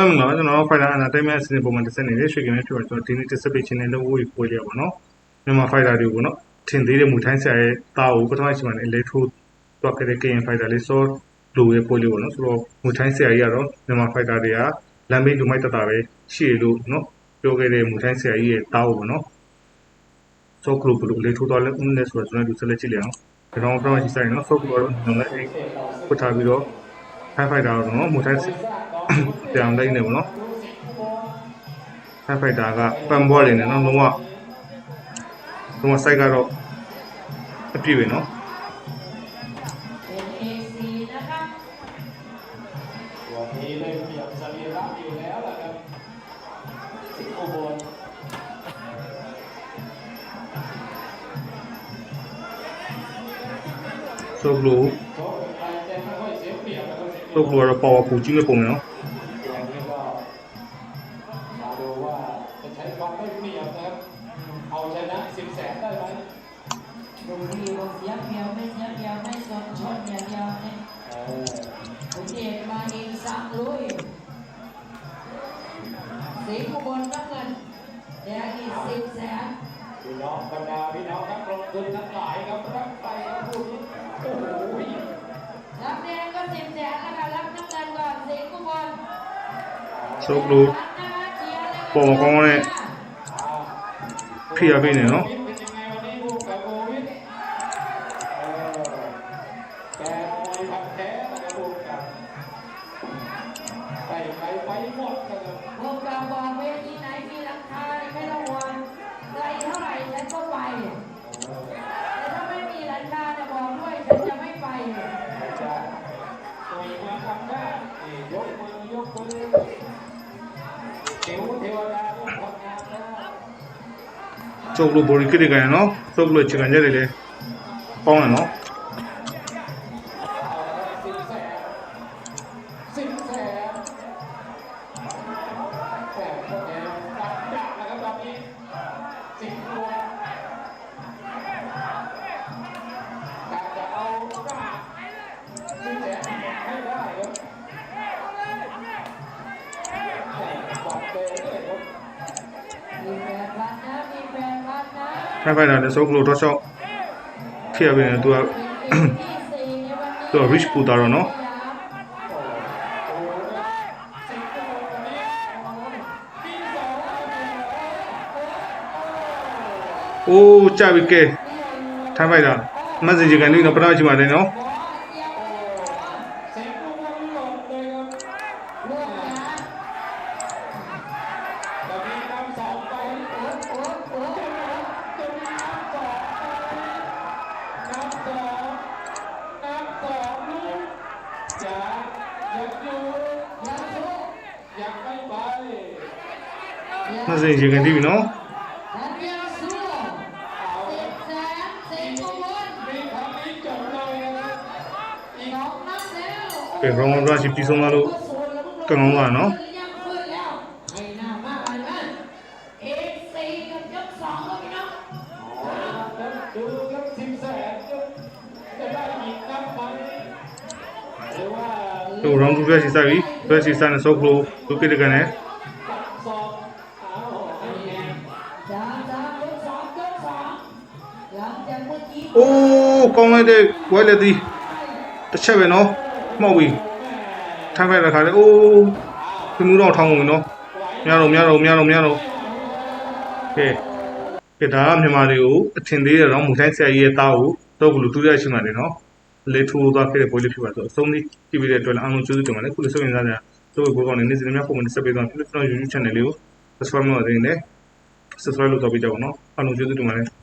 ဟုတ်လားကျွန်တော်တို့ fighter entertainment အစီအစဉ်ပုံမှန်တစ်ဆက်နေလေရွှေကင်းလေးဖြစ်ပါကျွန်တော်ဒီနေ့တစ်ဆက်ပေးခြင်းနဲ့လုပ်ဖို့ပွဲလေးပါနော်မြန်မာ fighter တွေပေါ့နော်ထင်သေးတဲ့မူထိုင်းဆရာရဲ့တာကိုပထမချိန်မှာလည်းလေထိုးတော့ခဲ့တဲ့ KN fighter လေးစောလူရဲ့ပွဲလေးပေါ့နော်ဆိုတော့မူထိုင်းဆရာကြီးကတော့မြန်မာ fighter တွေကလမ်းမေးလူမိုက်တတာပဲရှိရလို့နော်ပြောခဲ့တဲ့မူထိုင်းဆရာကြီးရဲ့တာကိုပေါ့နော်စောကလူဘလူလေထိုးတော့လည်းဦးနဲ့ဆိုတော့ကျွန်တော်တို့ဆက်လက်ကြည့်လိုက်အောင်ကျွန်တော်ပထမချိန်ဆိုင်နော်စောကလူကတော့ကျွန်တော်လည်းပုတ်ထားပြီးတော့ five fighter တော့နော်မူထိုင်း ပြန်လိုက်နေပေါ့နော်ဖက်ဖိုက်တာကပန်ဘောလေးနဲ့နော်လုံးဝလုံးဝ site ကတော့အပြည့်ပဲနော်ဆိုဘလူဆိုဘလူကတော့ပေါ်ပူကြီးမဲ့ပုံနော် สิบแสนได้ไหมดูดีบอกเสียเพียวไม่เสียเพียวไม่สนชนอย่างเดียวเนี่ยโอเคมาอีกสามลุยสีขบวนน้ำเงินแดงอีกสิบแสนพี่น้องบรรดาพี่น้องครับลงทุนทั้งหลายครับรับไปครับผู้โอ้โหรับแดงก็สิบแสนแล้วก็รับน้ำเงินก่อนสีขบวนโชคดีโปรโมทเนี่ย ဖိအားပေးနေနော် ဆိုကလူဘော်ရီကစ်တွေကန်နော်ဆိုကလူချီကန်ကြတယ်လေပေါင်းတယ်နော် นะ five fighter နဲ့ဆိုကလူတော့ချောက်ဖြစ်ရပြီနဲ့သူက เป็นเอกที่สี่ในวันนี้ သူက rich ပူတာတော့နော် โอ้โหสิบตัววันนี้ที่สอง အိုးကြပြီကဲ five fighter မက်ဆေ့ချ်ကန်နေတော့ပထမချိန်မှာတယ်နော် 20ရေကန်တိပြီနော်ပြေဘုံဘွားရှိပြီးဆုံးသွားလို့ကံကောင်းပါနော်တို့ round 2ရဲ့စီစားပြီး first season နဲ့ so close ဒုတိယကနေ ง สามสามยกสองยกสองหลังจากเมื่อกี้ အိုးကောင်းလိုက်တဲ့ဝဲလက်သီးတစ်ချက်ပဲနော်မှောက်ပြီထိုင်ဖိုက်တဲ့ခါလေအိုးပြမှုတော့ထောင်းကုန်ပြီနော်များတော့များတော့များတော့များတော့ကဲကဲဒါကမြန်မာတွေကိုအထင်သေးတယ်နော်မူတိုင်းဆရာကြီးရဲ့တားကိုတော့ဘလူတူရရှိမှတယ်နော်လေထိုးသွားခဲ့တဲ့ပွဲလေးဖြစ်ပါဆိုအဆုံးလေးကြည့်ပြီးတဲ့အတွက်လည်းအားလုံးကျေးဇူးတင်ပါတယ်ခုလိုစိတ်ဝင်စားကြတော့ဘိုးကောင်းနေနေစနေများပုံမှန်ဆက်ပေးသွားဖြစ်လို့ကျွန်တော် YouTube channel လေးကို subscribe လုပ်နေတယ် subscribe လုပ်တော့ပေးကြပါဦးနော်အားလုံးကျေးဇူးတင်ပါတယ်